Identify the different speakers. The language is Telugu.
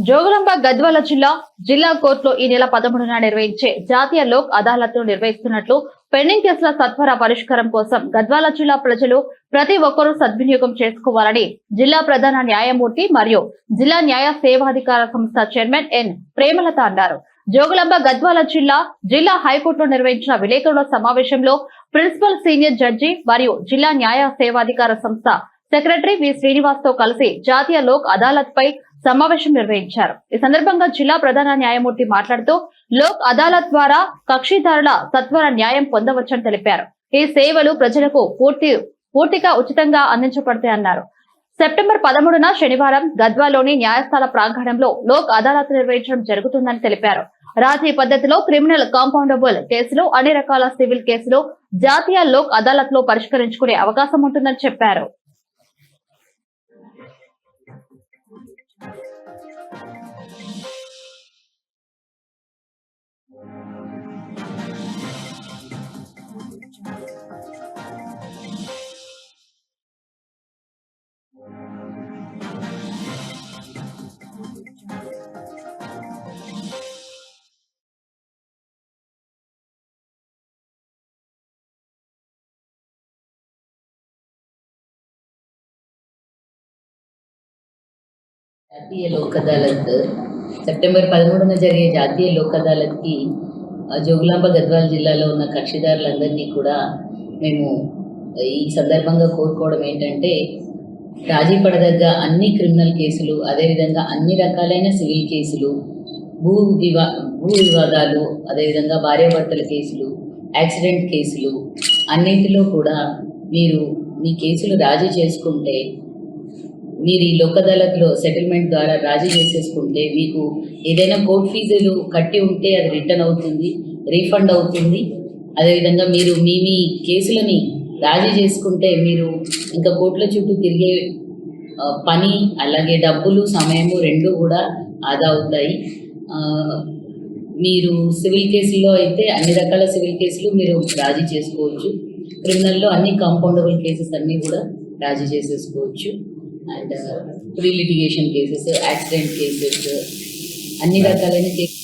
Speaker 1: జోగులాంబ గద్వాల జిల్లా జిల్లా కోర్టులో ఈ నెల పదమూడున నిర్వహించే జాతీయ లోక్ అదాలత్ను నిర్వహిస్తున్నట్లు పెండింగ్ కేసుల సత్వర పరిష్కారం కోసం గద్వాల జిల్లా ప్రజలు ప్రతి ఒక్కరూ సద్వినియోగం చేసుకోవాలని జిల్లా ప్రధాన న్యాయమూర్తి మరియు జిల్లా న్యాయ సేవాధికార సంస్థ చైర్మన్ ఎన్ ప్రేమలత అన్నారు. జోగులాంబ గద్వాల జిల్లా జిల్లా హైకోర్టులో నిర్వహించిన విలేకరుల సమావేశంలో ప్రిన్సిపల్ సీనియర్ జడ్జి మరియు జిల్లా న్యాయ సేవాధికార సంస్థ సెక్రటరీ వి శ్రీనివాస్తో కలిసి జాతీయ లోక్ అదాలత్ పై సమావేశం నిర్వహించారు. ఈ సందర్భంగా జిల్లా ప్రధాన న్యాయమూర్తి మాట్లాడుతూ లోక్ అదాలత్ ద్వారా కక్షిదారుల సత్వర న్యాయం పొందవచ్చని తెలిపారు. ఈ సేవలు ప్రజలకు పూర్తి పూర్తిగా ఉచితంగా అందించబడతాయన్నారు సెప్టెంబర్ పదమూడున శనివారం గద్వాలోని న్యాయస్థాన ప్రాంగణంలో లోక్ అదాలత్ నిర్వహించడం జరుగుతుందని తెలిపారు. రాజీ పద్ధతిలో క్రిమినల్ కాంపౌండబుల్ కేసులు అన్ని రకాల సివిల్ కేసులు జాతీయ లోక్ అదాలత్లో పరిష్కరించుకునే అవకాశం ఉంటుందని చెప్పారు.
Speaker 2: జాతీయ లోక్ అదాలత్ సెప్టెంబర్ పదమూడున జరిగే జాతీయ లోక్ అదాలత్కి జోగులాంబ గద్వాల జిల్లాలో ఉన్న కక్షిదారులందరినీ కూడా మేము ఈ సందర్భంగా కోరుకోవడం ఏంటంటే రాజీ పడదగ్గ అన్ని క్రిమినల్ కేసులు అదేవిధంగా అన్ని రకాలైన సివిల్ కేసులు భూ వివా భూ వివాదాలు అదేవిధంగా భార్యాభర్తల కేసులు యాక్సిడెంట్ కేసులు అన్నింటిలో కూడా మీరు మీ కేసులు రాజీ చేసుకుంటే మీరు ఈ లోక్ అదాలత్లో సెటిల్మెంట్ ద్వారా రాజీ చేసేసుకుంటే మీకు ఏదైనా కోర్ట్ ఫీజులు కట్టి ఉంటే అది రిటర్న్ అవుతుంది రీఫండ్ అవుతుంది. అదేవిధంగా మీరు మీ మీ కేసులని రాజీ చేసుకుంటే మీరు ఇంకా కోట్ల చుట్టూ తిరిగే పని అలాగే డబ్బులు సమయము రెండు కూడా ఆదా అవుతాయి. మీరు సివిల్ కేసుల్లో అయితే అన్ని రకాల సివిల్ కేసులు మీరు రాజీ చేసుకోవచ్చు. క్రిమినల్లో అన్ని కాంపౌండబుల్ కేసెస్ అన్నీ కూడా రాజీ చేసేసుకోవచ్చు. And pre litigation cases accident cases అన్ని రకాలైన కేసెస్